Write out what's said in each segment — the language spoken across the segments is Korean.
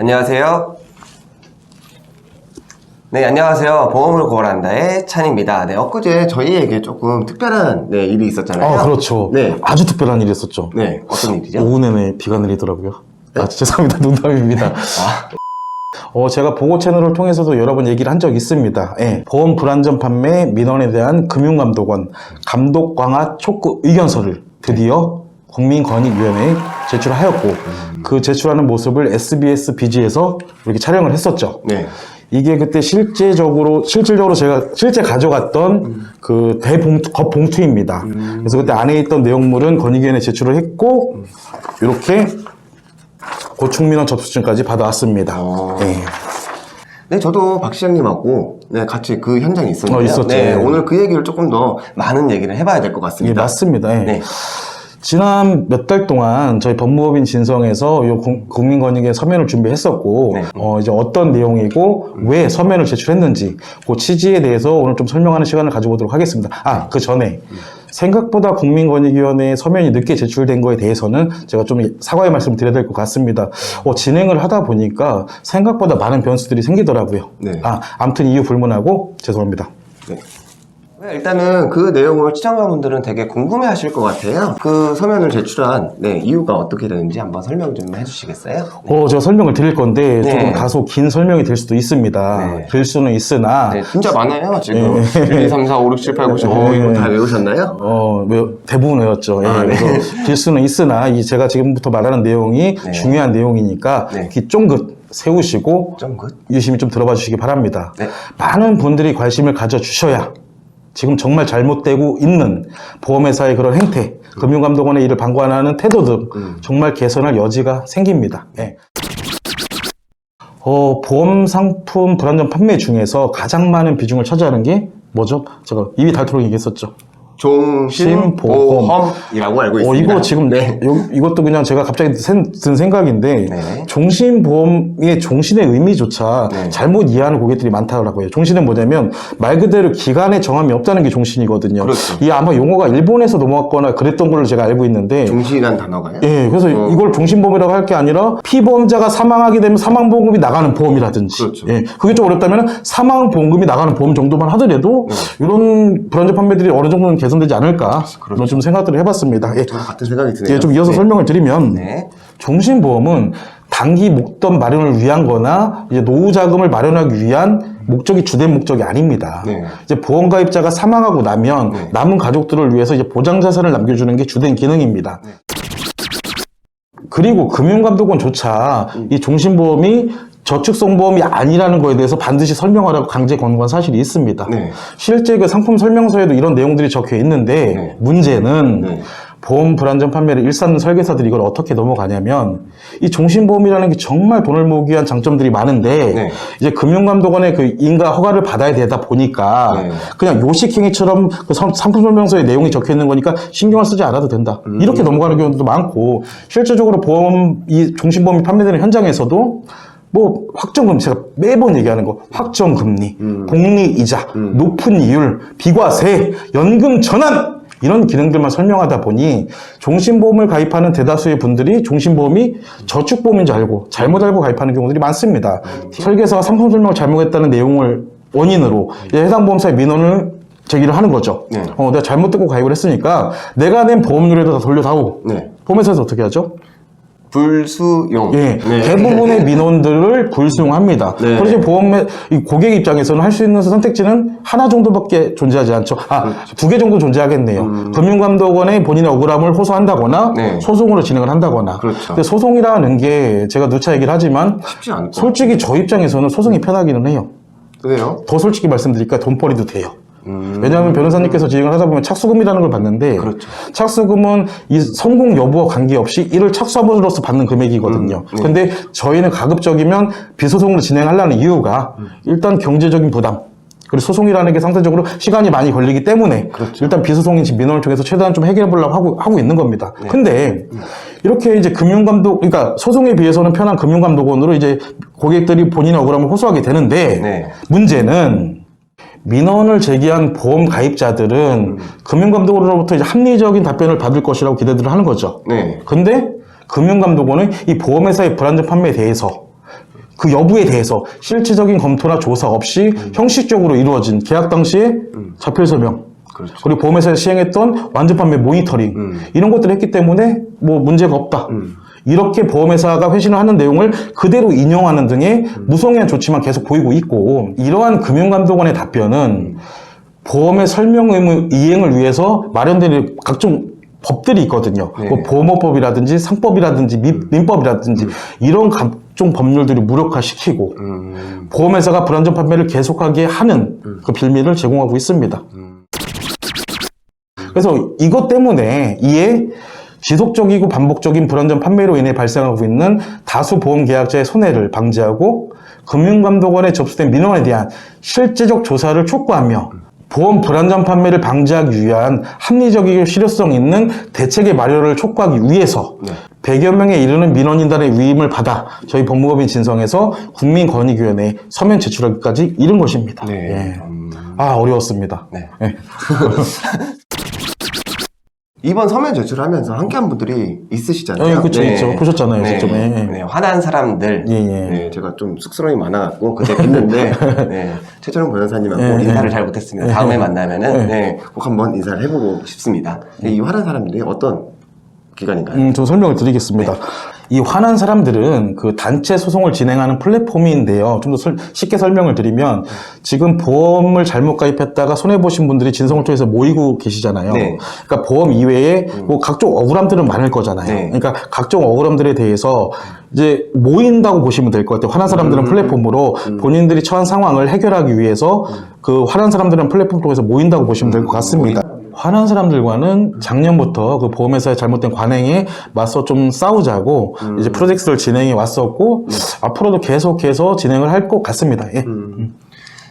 안녕하세요. 네, 안녕하세요. 보험을 고발한다의 찬입니다. 네, 엊그제 저희에게 조금 특별한 네, 일이 있었잖아요. 아, 그렇죠. 네. 아주 특별한 일이 있었죠. 네, 어떤 일이죠? 오후 내내 비가 내리더라고요. 아, 죄송합니다. 농담입니다. 아, 어, 제가 보고 채널을 통해서도 여러 번 얘기를 한 적이 있습니다. 예, 보험 불안전 판매 민원에 대한 금융감독원 감독 강화 촉구 의견서를 드디어 국민권익위원회에 제출하였고 그 제출하는 모습을 SBS BG에서 이렇게 촬영을 했었죠. 네. 이게 그때 실제적으로 실질적으로 제가 실제 가져갔던 그 대봉투 겉봉투입니다. 그래서 그때 안에 있던 내용물은 권익위원회 제출을 했고 이렇게 고충민원 접수증까지 받아왔습니다. 어. 네. 네, 저도 박 시장님하고 네, 같이 그 현장에 있었는데요. 어, 있었죠. 네, 오늘 그 얘기를 조금 더 많은 얘기를 해봐야 될 것 예, 같습니다. 맞습니다. 예. 네. 지난 몇 달 동안 저희 법무법인 진성에서 요 국- 국민권익의 서면을 준비했었고 네. 어, 이제 어떤 내용이고 왜 서면을 제출했는지 그 취지에 대해서 오늘 좀 설명하는 시간을 가져보도록 하겠습니다. 아 그 전에 생각보다 국민권익위원회에 서면이 늦게 제출된 거에 대해서는 제가 좀 사과의 말씀을 드려야 될 것 같습니다. 어, 진행을 하다 보니까 생각보다 많은 변수들이 생기더라고요. 네. 아 아무튼 이유 불문하고 죄송합니다. 네. 네, 일단은 그 내용을 시청자분들은 되게 궁금해 하실 것 같아요. 그 서면을 제출한 네, 이유가 어떻게 되는지 한번 설명 좀 해주시겠어요? 어, 제가 설명을 드릴 건데 네. 조금 다소 긴 설명이 될 수도 있습니다. 네. 길 수는 있으나 네, 진짜 많아요, 지금. 1, 2, 3, 4, 5, 6, 7, 8, 9, 10. 어, 네. 이거 다 외우셨나요? 어, 외- 대부분 외웠죠. 예, 아, 네. 그래서 길 수는 있으나 이 제가 지금부터 말하는 내용이 네. 중요한 내용이니까 네. 귀 쫑긋 세우시고 좀 그. 유심히 좀 들어봐 주시기 바랍니다. 네. 많은 분들이 관심을 가져 주셔야 지금 정말 잘못되고 있는 보험회사의 그런 행태, 금융감독원의 일을 방관하는 태도 등 음. 정말 개선할 여지가 생깁니다. 예. 어, 보험 상품 불안전 판매 중에서 가장 많은 비중을 차지하는 게 뭐죠? 제가 입이 닳도록 얘기했었죠. 종신보험이라고 알고 어, 있습니다. 이거 지금 네. 요- 이것도 그냥 제가 갑자기 센- 든 생각인데 네. 종신보험의 종신의 의미조차 네. 잘못 이해하는 고객들이 많다고 해요. 종신은 뭐냐면 말 그대로 기간의 정함이 없다는 게 종신이거든요. 그렇죠. 이 아마 용어가 일본에서 넘어왔거나 그랬던 걸로 제가 알고 있는데 종신이란 단어가요? 예, 그래서 어. 이걸 종신보험이라고 할 게 아니라 피보험자가 사망하게 되면 사망보험금이 나가는 보험이라든지, 그렇죠. 예, 그게 좀 어렵다면 사망보험금이 나가는 보험 정도만 하더라도 네. 이런 불안전 판매들이 어느 정도는 개선되지 않을까 그런 좀 생각들을 해봤습니다. 예, 같은 생각이 드네요. 예, 좀 이어서 네. 설명을 드리면 네. 종신보험은 단기 목돈 마련을 위한 거나 이제 노후 자금을 마련하기 위한 목적이 주된 목적이 아닙니다. 네. 이제 보험 가입자가 사망하고 나면 네. 남은 가족들을 위해서 이제 보장 자산을 남겨주는 게 주된 기능입니다. 네. 그리고 금융감독원조차 음. 이 종신보험이 저축성보험이 아니라는 거에 대해서 반드시 설명하라고 강제 권고한 사실이 있습니다. 네. 실제 그 상품 설명서에도 이런 내용들이 적혀 있는데 네. 문제는 네. 보험 불안전 판매를 일삼는 설계사들이 이걸 어떻게 넘어가냐면 이 종신보험이라는 게 정말 돈을 모으기 위한 장점들이 많은데 네. 이제 금융감독원의 그 인가 허가를 받아야 되다 보니까 네. 그냥 요식행위처럼 그 상- 상품 설명서에 내용이 적혀 있는 거니까 신경을 쓰지 않아도 된다 음. 이렇게 넘어가는 경우도 많고 실제적으로 보험 이 종신보험이 판매되는 현장에서도 뭐 확정금리 제가 매번 얘기하는 거 확정금리 음. 복리이자 높은 이율 비과세 연금 전환 이런 기능들만 설명하다 보니 종신보험을 가입하는 대다수의 분들이 종신보험이 저축보험인 줄 알고 잘못 알고 가입하는 경우들이 많습니다. 설계사가 상품 설명을 잘못했다는 내용을 원인으로 이제 해당 보험사에 민원을 제기를 하는 거죠. 네. 어, 내가 잘못 듣고 가입을 했으니까 내가 낸 보험료에다 다 돌려다오. 네. 보험회사에서 어떻게 하죠? 불수용. 예, 네. 대부분의 민원들을 불수용합니다. 네. 그래서 보험의 이 고객 입장에서는 할 수 있는 선택지는 하나 정도밖에 존재하지 않죠. 아, 그렇죠. 두개 정도 존재하겠네요. 금융감독원에 본인의 억울함을 호소한다거나 음. 네. 소송으로 진행을 한다거나. 그렇죠. 근데 소송이라는 게 제가 누차 얘기를 하지만 쉽지 것 솔직히 저 입장에서는 소송이 편하기는 해요. 같아요. 더 솔직히 말씀드리니까 돈벌이도 돼요. 음. 왜냐하면 변호사님께서 진행을 하다 보면 착수금이라는 걸 받는데 그렇죠. 착수금은 이 성공 여부와 관계없이 이를 착수함으로써 받는 금액이거든요. 음, 네. 근데 저희는 가급적이면 비소송으로 진행하려는 이유가 음. 일단 경제적인 부담 그리고 소송이라는 게 상대적으로 시간이 많이 걸리기 때문에 그렇죠. 일단 비소송인 민원을 통해서 최대한 좀 해결해 보려고 하고, 하고 있는 겁니다. 네. 근데 이렇게 이제 금융감독, 그러니까 소송에 비해서는 편한 금융감독원으로 이제 고객들이 본인의 억울함을 호소하게 되는데 네. 문제는 민원을 제기한 보험 가입자들은 금융감독원으로부터 이제 합리적인 답변을 받을 것이라고 기대들을 하는 거죠. 네. 근데 금융감독원은 이 보험회사의 불안전 판매에 대해서 그 여부에 대해서 실질적인 검토나 조사 없이 형식적으로 이루어진 계약 당시에 자필 서명 그렇죠. 그리고 보험회사에서 시행했던 완전 판매 모니터링 음. 이런 것들을 했기 때문에 뭐 문제가 없다. 이렇게 보험회사가 회신을 하는 내용을 그대로 인용하는 등의 무성의한 조치만 계속 보이고 있고 이러한 금융감독원의 답변은 보험의 설명 의무 이행을 위해서 마련된 각종 법들이 있거든요. 네. 뭐 보험업법이라든지 상법이라든지 미- 민법이라든지 이런 각종 법률들을 무력화시키고 음, 보험회사가 불안전 판매를 계속하게 하는 그 빌미를 제공하고 있습니다. 그래서 이것 때문에 이에 지속적이고 반복적인 불안전 판매로 인해 발생하고 있는 다수 보험 계약자의 손해를 방지하고 금융감독원에 접수된 민원에 대한 실제적 조사를 촉구하며 보험 불안전 판매를 방지하기 위한 합리적이고 실효성 있는 대책의 마련을 촉구하기 위해서 네. 100여 명에 이르는 민원인단의 위임을 받아 저희 법무법인 진성에서 국민권익위원회에 서면 제출하기까지 이른 것입니다. 네. 예. 음, 아 어려웠습니다. 네. 예. 이번 서면 제출하면서 함께한 분들이 있으시잖아요. 어, 그쵸, 있죠. 보셨잖아요, 네. 예, 예. 네, 화난 사람들. 예, 예. 네, 제가 좀 쑥스러움이 많아갖고 그때 뵀는데 네, 최철용 변호사님하고 예, 인사를 예. 잘 못했습니다. 다음에 만나면은 예. 네, 꼭 한번 인사를 해보고 싶습니다. 네, 이 화난 사람들이 어떤 기관인가요? 음, 좀 설명을 드리겠습니다. 이 화난 사람들은 그 단체 소송을 진행하는 플랫폼인데요. 좀 더 쉽게 설명을 드리면 지금 보험을 잘못 가입했다가 손해 보신 분들이 진성을 통해서 모이고 계시잖아요. 네. 그러니까 보험 이외에 뭐 각종 억울함들은 많을 거잖아요. 네. 그러니까 각종 억울함들에 대해서 이제 모인다고 보시면 될 것 같아요. 화난 사람들은 플랫폼으로 본인들이 처한 상황을 해결하기 위해서 그 화난 사람들은 플랫폼 통해서 모인다고 보시면 될 것 같습니다. 화난 사람들과는 작년부터 그 보험회사의 잘못된 관행에 맞서 좀 싸우자고 이제 프로젝트를 진행해 왔었고 앞으로도 계속해서 진행을 할 것 같습니다. 예.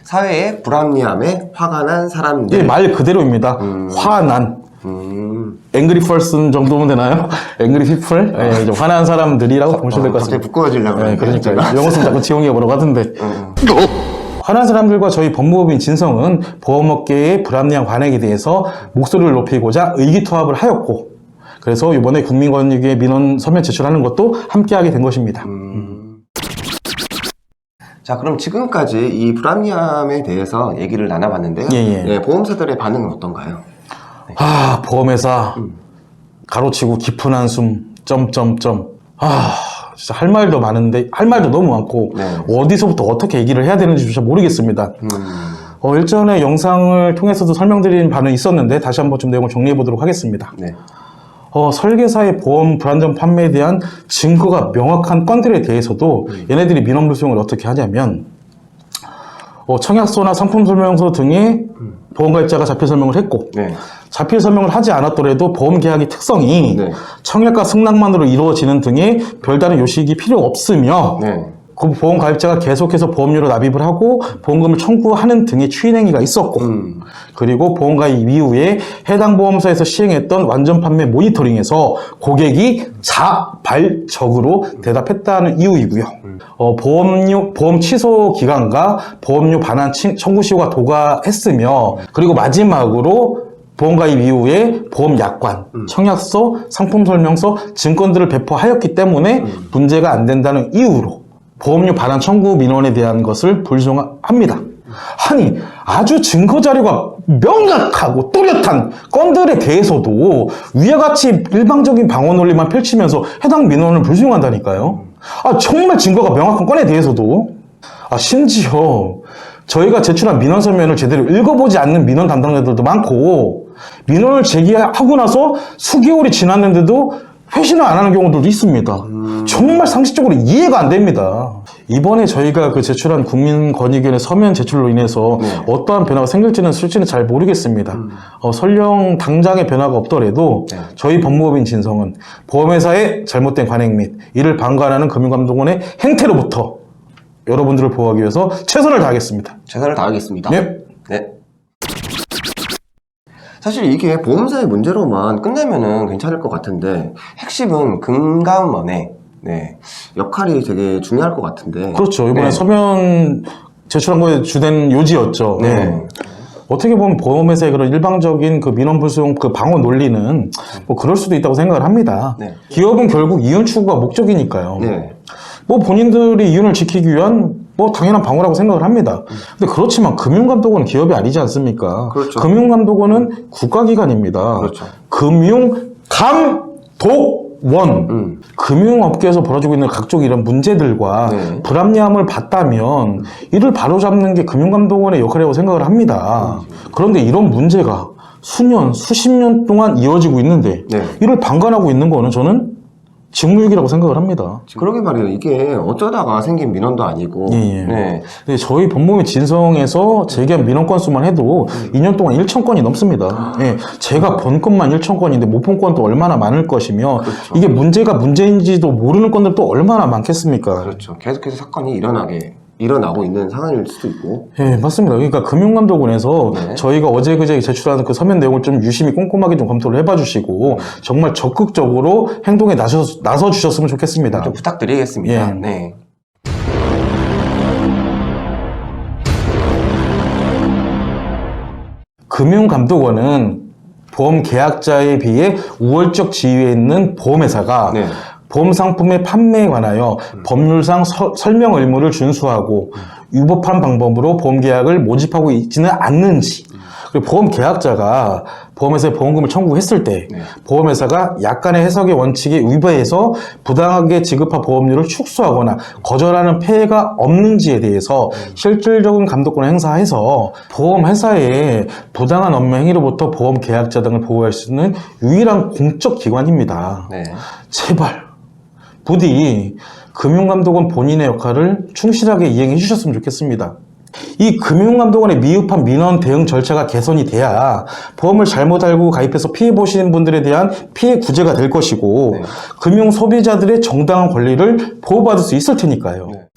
사회의 불합리함에 화가 난 예, 사람들. 말 그대로입니다. 화난. 음, 앵그리 펄슨 정도면 되나요? 앵그리 피플? 예, 이제 화난 사람들이라고 보시면 될것 갑자기 같습니다. 부끄러지려고 예, 그러네요, 그러니까. 영어 쓰면 자꾸 지용이가 뭐라고 하던데. 화난 사람들과 저희 법무법인 진성은 보험업계의 불합리한 관행에 대해서 목소리를 높이고자 의기투합을 하였고 그래서 이번에 국민권익위에 민원 서면 제출하는 것도 함께하게 된 것입니다. 음. 자, 그럼 지금까지 이 불합리함에 대해서 얘기를 나눠봤는데요. 예, 예. 네, 보험사들의 반응은 어떤가요? 아 보험회사 가로치고 깊은 한숨 점점점 아 진짜 할 말도 많은데 할 말도 너무 많고 네. 어디서부터 어떻게 얘기를 해야 되는지조차 모르겠습니다. 음, 어, 일전에 영상을 통해서도 설명드린 바는 있었는데 다시 한번 좀 내용을 정리해 보도록 하겠습니다. 네. 어, 설계사의 보험 불안전 판매에 대한 증거가 명확한 건들에 대해서도 얘네들이 민원 불소용을 어떻게 하냐면 어, 청약서나 상품 설명서 등의 보험가입자가 자필 설명을 했고 네. 자필 설명을 하지 않았더라도 보험 계약의 특성이 네. 청약과 승낙만으로 이루어지는 등의 별다른 요식이 필요 없으며 네. 그 보험 가입자가 계속해서 보험료를 납입을 하고 보험금을 청구하는 등의 추인행위가 있었고 음. 그리고 보험 가입 이후에 해당 보험사에서 시행했던 완전 판매 모니터링에서 고객이 자발적으로 대답했다는 이유이고요. 어, 보험료 보험 취소 기간과 보험료 반환 치- 청구 시효가 도과했으며 그리고 마지막으로 보험 가입 이후에 보험 약관, 청약서, 상품 설명서, 증권들을 배포하였기 때문에 문제가 안 된다는 이유로 보험료 반환 청구 민원에 대한 것을 불송합니다. 아니 아주 증거 자료가 명확하고 뚜렷한 건들에 대해서도 위와 같이 일방적인 방어 논리만 펼치면서 해당 민원을 불송한다니까요. 아 정말 증거가 명확한 건에 대해서도 아 심지어 저희가 제출한 민원 서면을 제대로 읽어보지 않는 민원 담당자들도 많고 민원을 제기하고 나서 수개월이 지났는데도 회신을 안 하는 경우들도 있습니다. 정말 상식적으로 이해가 안 됩니다. 이번에 저희가 그 제출한 국민권익위원회 서면 제출로 인해서 어떠한 변화가 생길지는 솔직히 잘 모르겠습니다. 어, 설령 당장의 변화가 없더라도 네. 저희 법무법인 진성은 보험회사의 잘못된 관행 및 이를 방관하는 금융감독원의 행태로부터 여러분들을 보호하기 위해서 최선을 다하겠습니다. 최선을 다하겠습니다. 네. 네. 사실 이게 보험사의 문제로만 끝내면은 괜찮을 것 같은데 핵심은 금감원의 네, 역할이 되게 중요할 것 같은데. 그렇죠. 이번에 네. 서면 제출한 거에 주된 요지였죠. 네. 어떻게 보면 보험회사의 그런 일방적인 그 민원 불수용 그 방어 논리는 뭐 그럴 수도 있다고 생각을 합니다. 네. 기업은 결국 이윤 추구가 목적이니까요. 네. 뭐 본인들이 이윤을 지키기 위한 뭐 당연한 방어라고 생각을 합니다. 근데 그렇지만 금융감독원은 기업이 아니지 않습니까? 그렇죠. 금융감독원은 국가기관입니다. 그렇죠. 금융감독원. 음. 금융업계에서 벌어지고 있는 각종 이런 문제들과 네. 불합리함을 봤다면 이를 바로잡는 게 금융감독원의 역할이라고 생각을 합니다. 그런데 이런 문제가 수년, 수십 년 동안 이어지고 있는데 네. 이를 방관하고 있는 거는 저는 직무유기라고 생각을 합니다. 그러게 말이에요. 이게 어쩌다가 생긴 민원도 아니고. 예, 예. 네. 근데 저희 법무부 진성에서 제기한 민원 건수만 해도 2년 동안 1천 건이 넘습니다. 예, 제가 본 건만 1천 건인데 못 본 건도 얼마나 많을 것이며 그렇죠. 이게 문제가 문제인지도 모르는 건들 또 얼마나 많겠습니까? 그렇죠. 계속해서 사건이 일어나게, 일어나고 있는 상황일 수도 있고. 예, 맞습니다. 그러니까 금융감독원에서 네. 저희가 어제 그제 제출한 그 서면 내용을 좀 유심히 꼼꼼하게 좀 검토를 해봐 주시고 정말 적극적으로 행동에 나서, 나서 주셨으면 좋겠습니다. 좀 부탁드리겠습니다. 예. 네. 금융감독원은 보험 계약자에 비해 우월적 지위에 있는 보험회사가 네. 보험 상품의 판매에 관하여 법률상 서- 설명 의무를 준수하고 위법한 방법으로 보험 계약을 모집하고 있지는 않는지 그리고 보험 계약자가 보험회사에 보험금을 청구했을 때 네. 보험회사가 약간의 해석의 원칙에 위배해서 부당하게 지급한 보험료를 축소하거나 거절하는 폐해가 없는지에 대해서 실질적인 감독권을 행사해서 보험회사의 부당한 업무 행위로부터 보험 계약자 등을 보호할 수 있는 유일한 공적 기관입니다. 네. 제발 부디 금융감독원 본인의 역할을 충실하게 이행해 주셨으면 좋겠습니다. 이 금융감독원의 미흡한 민원 대응 절차가 개선이 돼야 보험을 잘못 알고 가입해서 피해 보시는 분들에 대한 피해 구제가 될 것이고 네. 금융 소비자들의 정당한 권리를 보호받을 수 있을 테니까요. 네.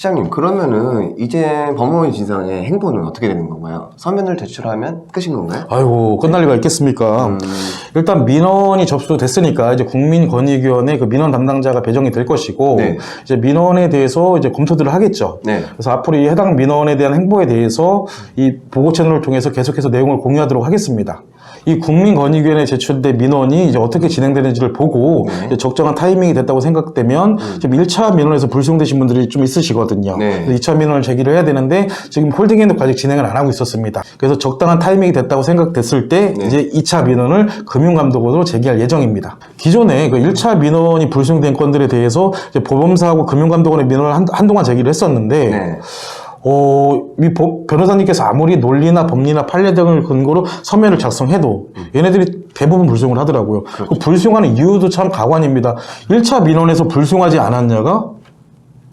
시장님, 그러면은 이제 법무부 진상의 행보는 어떻게 되는 건가요? 서면을 제출하면 끝인 건가요? 아이고 끝날 리가 있겠습니까? 음, 일단 민원이 접수됐으니까 이제 국민권익위원회 그 민원 담당자가 배정이 될 것이고 네. 이제 민원에 대해서 이제 검토들을 하겠죠. 네. 그래서 앞으로 이 해당 민원에 대한 행보에 대해서 이 보고 채널을 통해서 계속해서 내용을 공유하도록 하겠습니다. 이 국민권익위원회에 제출된 민원이 이제 어떻게 진행되는지를 보고 네. 음. 적정한 타이밍이 됐다고 생각되면 지금 1차 민원에서 불수용되신 분들이 좀 있으시거든요. 네. 그래서 2차 민원을 제기를 해야 되는데 지금 홀딩해놓고 아직 진행을 안 하고 있었습니다. 그래서 적당한 타이밍이 됐다고 생각됐을 때 네. 이제 2차 민원을 금융감독원으로 제기할 예정입니다. 기존에 그 1차 민원이 불수용된 건들에 대해서 이제 보험사하고 금융감독원의 민원을 한, 한동안 제기를 했었는데 네. 어, 이 법- 변호사님께서 아무리 논리나 법리나 판례 등을 근거로 서면을 작성해도 얘네들이 대부분 불수용을 하더라고요. 그 불수용하는 이유도 참 가관입니다. 1차 민원에서 불수용하지 않았냐가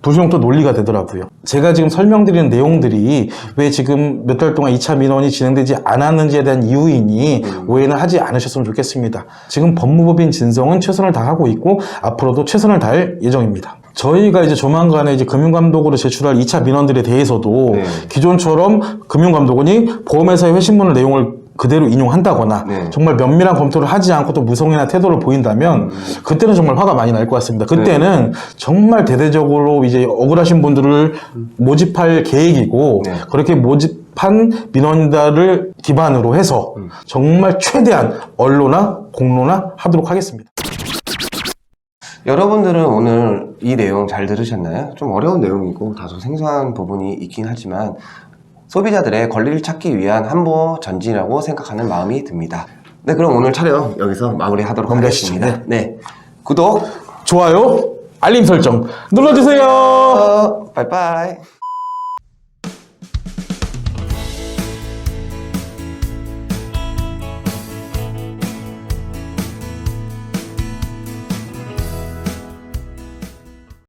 불수용 또 논리가 되더라고요. 제가 지금 설명드리는 내용들이 왜 지금 몇 달 동안 2차 민원이 진행되지 않았는지에 대한 이유이니 오해는 하지 않으셨으면 좋겠습니다. 지금 법무법인 진성은 최선을 다하고 있고 앞으로도 최선을 다할 예정입니다. 저희가 이제 조만간에 이제 금융감독으로 제출할 2차 민원들에 대해서도 네. 기존처럼 금융감독원이 보험회사의 회신문을 내용을 그대로 인용한다거나 네. 정말 면밀한 검토를 하지 않고 또 무성의나 태도를 보인다면 그때는 정말 화가 많이 날 것 같습니다. 네. 그때는 정말 대대적으로 이제 억울하신 분들을 모집할 계획이고 네. 그렇게 모집한 민원자를 기반으로 해서 음. 정말 최대한 언로나 공로나 하도록 하겠습니다. 여러분들은 오늘 이 내용 잘 들으셨나요? 좀 어려운 내용이고 다소 생소한 부분이 있긴 하지만 소비자들의 권리를 찾기 위한 한보 전진이라고 생각하는 마음이 듭니다. 네, 그럼 오늘 촬영 여기서 마무리하도록. 하겠습니다. 네. 구독, 좋아요, 알림 설정 눌러주세요. 어, 빠이빠이.